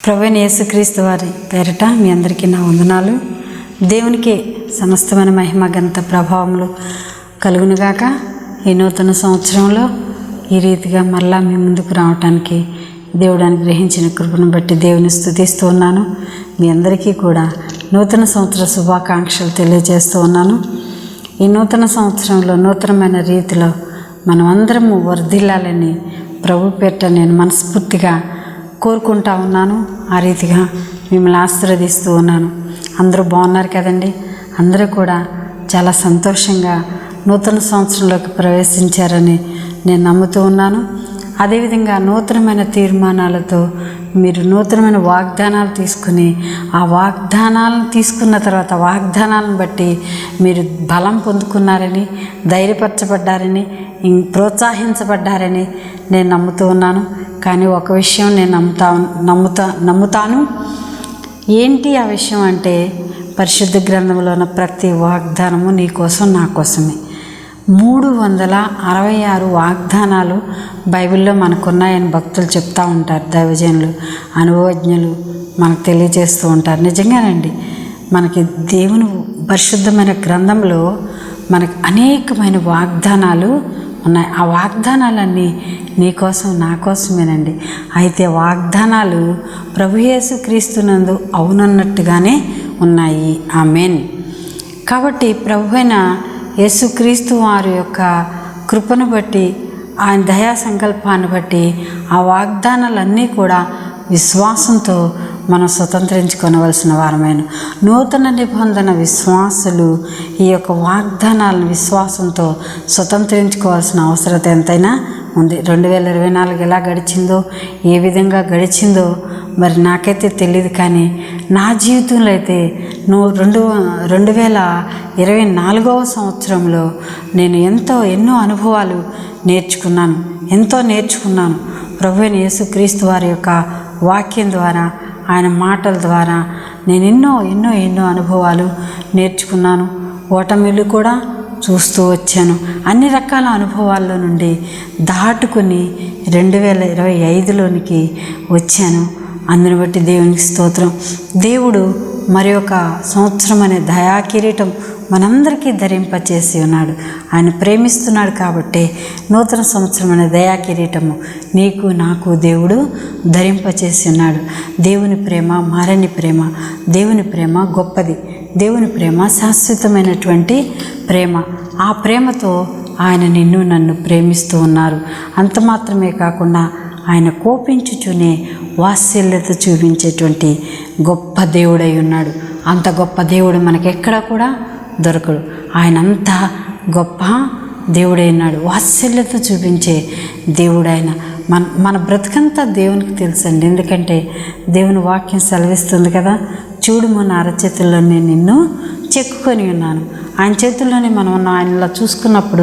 ప్రభువైన యేసుక్రీస్తు వారి పేరిట మీ అందరికీ నా వందనాలు. దేవునికి సమస్తమైన మహిమ గంత ప్రభావములు కలుగునుగాక. ఈ నూతన సంవత్సరంలో ఈ రీతిగా మళ్ళా మీ ముందుకు రావటానికి దేవుడు అనుగ్రహించిన కృపను బట్టి దేవుని స్థుతిస్తూ ఉన్నాను. మీ అందరికీ కూడా నూతన సంవత్సర శుభాకాంక్షలు తెలియజేస్తూ ఉన్నాను. ఈ నూతన సంవత్సరంలో నూతనమైన రీతిలో మనం అందరము వర్ధిల్లాలని ప్రభు పేరిట నేను మనస్ఫూర్తిగా కోరుకుంటా ఉన్నాను. ఆ రీతిగా మిమ్మల్ని ఆశీర్వదిస్తూ ఉన్నాను. అందరూ బాగున్నారు కదండి? అందరూ కూడా చాలా సంతోషంగా నూతన సంవత్సరంలోకి ప్రవేశించారని నేను నమ్ముతూ ఉన్నాను. అదేవిధంగా నూతనమైన తీర్మానాలతో మీరు నూతనమైన వాగ్దానాలు తీసుకుని ఆ వాగ్దానాలను తీసుకున్న తర్వాత వాగ్దానాలను బట్టి మీరు బలం పొందుకున్నారని ధైర్యపరచబడ్డారని ప్రోత్సహించబడ్డారని నేను నమ్ముతూ ఉన్నాను. కానీ ఒక విషయం నేను నమ్ముతా నమ్ముతా నమ్ముతాను. ఏంటి ఆ విషయం అంటే పరిశుద్ధ గ్రంథంలో ఉన్న ప్రతి వాగ్దానము నీ కోసం నా కోసమే. మూడు వందల అరవై ఆరు వాగ్దానాలు బైబిల్లో మనకున్నాయని భక్తులు చెప్తూ ఉంటారు. దైవజనులు అనుభవజ్ఞులు మనకు తెలియజేస్తూ ఉంటారు. నిజంగానండి మనకి దేవుని పరిశుద్ధమైన గ్రంథంలో మనకు అనేకమైన వాగ్దానాలు ఉన్నాయి. ఆ వాగ్దానాలన్నీ నీ కోసం నా కోసమేనండి. అయితే వాగ్దానాలు ప్రభుయేసు క్రీస్తునందు అవునన్నట్టుగానే ఉన్నాయి. ఆ మెయిన్ కాబట్టి ప్రభువైన యేసుక్రీస్తు వారి యొక్క కృపను బట్టి ఆయన దయా సంకల్పాన్ని బట్టి ఆ వాగ్దానాలన్నీ కూడా విశ్వాసంతో మనం స్వతంత్రించుకొనవలసిన వారమైన నూతన నిబంధన విశ్వాసులు ఈ యొక్క వాగ్దానాలను విశ్వాసంతో స్వతంత్రించుకోవాల్సిన అవసరత ఎంతైనా ఉంది. రెండు వేల ఇరవై నాలుగు ఎలా గడిచిందో ఏ విధంగా గడిచిందో మరి నాకైతే తెలియదు కానీ నా జీవితంలో అయితే నువ్వు రెండు రెండు వేల ఇరవై నాలుగవ సంవత్సరంలో నేను ఎంతో ఎన్నో అనుభవాలు నేర్చుకున్నాను ఎంతో నేర్చుకున్నాను. ప్రభు యేసుక్రీస్తు వారి యొక్క వాక్యం ద్వారా ఆయన మాటల ద్వారా నేను ఎన్నో ఎన్నో ఎన్నో అనుభవాలు నేర్చుకున్నాను. ఓటమిలు కూడా చూస్తూ వచ్చాను. అన్ని రకాల అనుభవాల్లో నుండి దాటుకుని రెండు వేల ఇరవై ఐదులోనికి వచ్చాను. అందుని బట్టి దేవునికి స్తోత్రం. దేవుడు మరి ఒక సంవత్సరం అనే దయా కిరీటం మనందరికీ ధరింపచేసి ఉన్నాడు. ఆయన ప్రేమిస్తున్నాడు కాబట్టి నూతన సంవత్సరం అనే దయాకిరీటము నీకు నాకు దేవుడు ధరింపచేసి ఉన్నాడు. దేవుని ప్రేమ మారని ప్రేమ దేవుని ప్రేమ గొప్పది. దేవుని ప్రేమ శాశ్వతమైనటువంటి ప్రేమ. ఆ ప్రేమతో ఆయన నిన్ను నన్ను ప్రేమిస్తూ ఉన్నారు. అంత మాత్రమే కాకుండా ఆయన కోపించుచునే వాత్సల్యత చూపించేటువంటి గొప్ప దేవుడై ఉన్నాడు. అంత గొప్ప దేవుడు మనకెక్కడ కూడా దొరకడు. ఆయన అంత గొప్ప దేవుడై ఉన్నాడు. వాత్సల్యత చూపించే దేవుడైన మన మన బ్రతుకంతా దేవునికి తెలుసండి. ఎందుకంటే దేవుని వాక్యం సెలవిస్తుంది కదా చూడు మన అరచేతుల్లో నేను నిన్ను చెక్కుకొని ఉన్నాను. ఆయన చేతుల్లోనే మనం ఉన్నాం ఆయనలా చూసుకున్నప్పుడు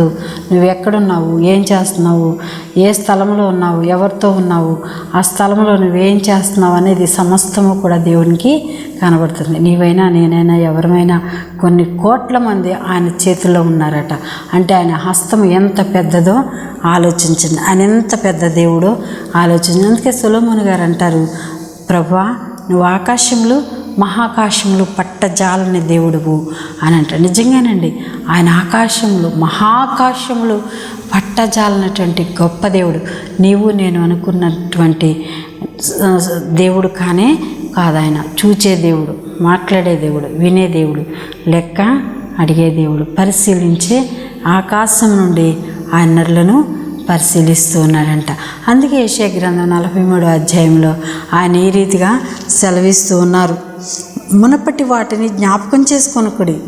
నువ్వు ఎక్కడున్నావు? ఏం చేస్తున్నావు? ఏ స్థలంలో ఉన్నావు? ఎవరితో ఉన్నావు? ఆ స్థలంలో నువ్వేం చేస్తున్నావు అనేది సమస్తము కూడా దేవునికి కనబడుతుంది. నీవైనా నేనైనా ఎవరమైనా కొన్ని కోట్ల మంది ఆయన చేతుల్లో ఉన్నారట. అంటే ఆయన హస్తం ఎంత పెద్దదో ఆలోచించండి. ఆయన ఎంత పెద్ద దేవుడో ఆలోచించండి. అందుకే సులోముని గారు అంటారు ప్రభా నువ్వు ఆకాశంలో మహాకాశంలో పట్టజాలని దేవుడువు అని అంట నిజంగానండి ఆయన ఆకాశంలో మహాకాశంలో పట్టజాలనటువంటి గొప్ప దేవుడు. నీవు నేను అనుకున్నటువంటి దేవుడు కానే కాదు ఆయన చూచే దేవుడు మాట్లాడే దేవుడు వినే దేవుడు లెక్క అడిగే దేవుడు పరిశీలించే ఆకాశం నుండి ఆయన నరులను పరిశీలిస్తూ ఉన్నాడంట. అందుకే ఏషియా గ్రంథం నలభై మూడో అధ్యాయంలో ఆయన ఈ రీతిగా సెలవిస్తూ ఉన్నారు. మునపటి వాటిని జ్ఞాపకం చేసుకొనుకుడి.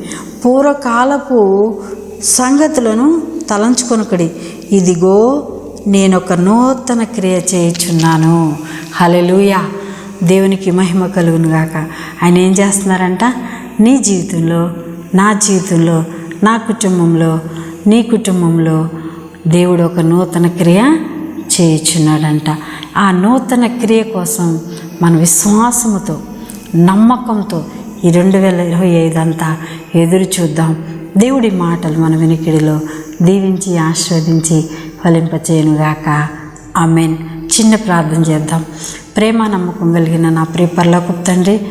పూర్వకాలపు సంగతులను తలంచుకొనుకుడి. ఇదిగో నేను ఒక నూతన క్రియ చేయుచున్నాను. హలెలూయా దేవునికి మహిమ కలుగునుగాక ఆయన ఏం చేస్తున్నారంట? నీ జీవితంలో నా జీవితంలో నా కుటుంబంలో నీ కుటుంబంలో దేవుడు ఒక నూతన క్రియ చేయుచున్నాడంట. ఆ నూతన క్రియ కోసం మన విశ్వాసముతో నమ్మకంతో ఈ రెండు వేల ఇరవై ఐదు అంతా ఎదురు చూద్దాం. దేవుడి మాటలు మన వినికిడిలో దీవించి ఆస్వాదించి ఫలింపచేయనుగాక. ఆమెన్. చిన్న ప్రార్థన చేద్దాం. ప్రేమ నమ్మకం కలిగిన నా ప్రియ పర్లోకపు తండ్రి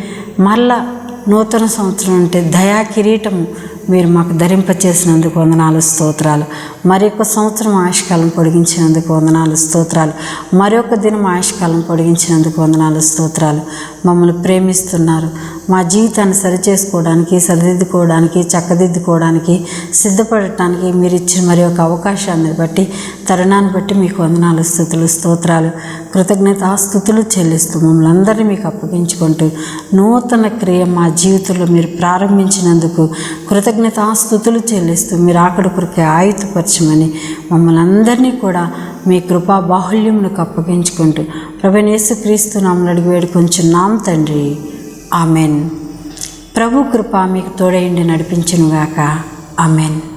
మళ్ళా నూతన సంవత్సరం అంటే దయా కిరీటము మీరు మాకు ధరింపచేసినందుకు వందనాలు స్తోత్రాలు. మరొక సంవత్సరం ఆయుష్కాలం పొడిగించినందుకు వందనాలు స్తోత్రాలు. మరొక దినం ఆయుష్కాలం పొడిగించినందుకు వందనాలు స్తోత్రాలు. మమ్మల్ని ప్రేమిస్తున్నారు. మా జీవితాన్ని సరిచేసుకోవడానికి సరిదిద్దుకోవడానికి చక్కదిద్దుకోవడానికి సిద్ధపడటానికి మీరు ఇచ్చిన మరి ఒక అవకాశాన్ని బట్టి తరుణాన్ని బట్టి మీకు వందనాలు స్థుతులు స్తోత్రాలు. కృతజ్ఞత స్థుతులు చెల్లిస్తూ మమ్మల్ని అందరినీ మీకు అప్పగించుకుంటూ నూతన క్రియ మా జీవితంలో మీరు ప్రారంభించినందుకు కృతజ్ఞత స్థుతులు చెల్లిస్తూ మీరు ఆకడ కొరకే ఆయుధపరచమని మమ్మల్ని అందరినీ కూడా మీ కృపా బాహుల్యములకు అప్పగించుకుంటూ ప్రభనేసు క్రీస్తు నామలు అడిగి వేడుకొంచున్నాం నామ తండ్రి. ఆమెన్. ప్రభు కృప మీకు తోడైండి నడిపించునుగాక. ఆమెన్.